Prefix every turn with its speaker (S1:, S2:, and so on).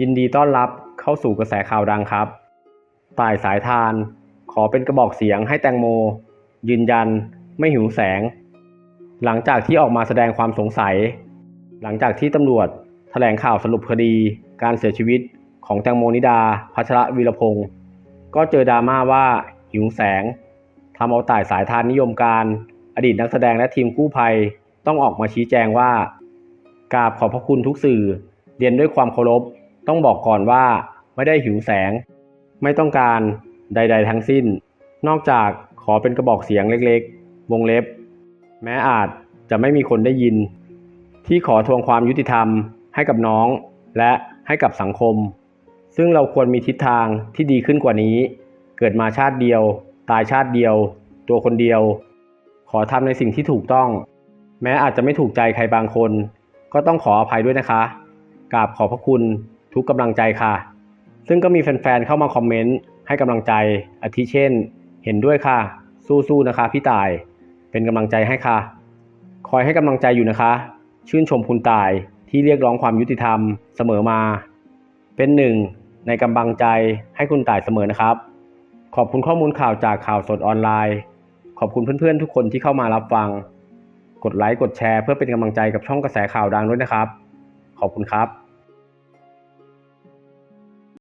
S1: ยินดีต้อนรับเข้าสู่กระแสข่าวดังครับ ต่ายสายทาน ขอเป็นกระบอกเสียงให้แตงโม ยืนยันไม่หิวแสง หลังจากที่ออกมาแสดงความสงสัย หลังจากที่ตำรวจแถลงข่าวสรุปคดี การเสียชีวิตของแตงโมนิดา พัชระวีรพงศ์ก็เจอดราม่าว่าหิวแสงทำเอาต่ายสายทานนิยมการ อดีตนักแสดงและทีมกู้ภัยต้องออกมาชี้แจงว่ากราบขอบพระคุณทุกสื่อ เรียนด้วยความเคารพ ต้องบอกก่อนว่าไม่ได้หิวแสง ไม่ต้องการใด ๆ ทั้งสิ้น นอกจากขอเป็นกระบอกเสียงเล็กๆ วงเล็บ แม้อาจจะไม่มีคนได้ยิน ที่ขอทวงความยุติธรรมให้กับน้อง และให้กับสังคม ซึ่งเราควรมีทิศทางที่ดีขึ้นกว่านี้ เกิดมาชาติเดียว ตายชาติเดียว ตัวคนเดียว ขอทำในสิ่งที่ถูกต้อง แม้อาจจะไม่ถูกใจใครบางคน ก็ต้องขออภัยด้วยนะคะกราบขอบพระคุณ ทุกกำลังใจค่ะ ซึ่งก็มีแฟนๆเข้ามาคอมเมนต์ให้กำลังใจอาทิเช่น เห็นด้วยค่ะ สู้ๆนะคะพี่ตาย เป็นกำลังใจให้ค่ะ คอยให้กำลังใจอยู่นะคะ ชื่นชมคุณตายที่เรียกร้องความยุติธรรมเสมอมา เป็นหนึ่งในกำลังใจให้คุณตายเสมอนะครับ ขอบคุณข้อมูลข่าวจากข่าวสดออนไลน์ ขอบคุณเพื่อนๆทุกคนที่เข้ามารับฟัง กดไลค์กดแชร์เพื่อเป็นกำลังใจกับช่องกระแสข่าวดังด้วยนะครับ ขอบคุณครับ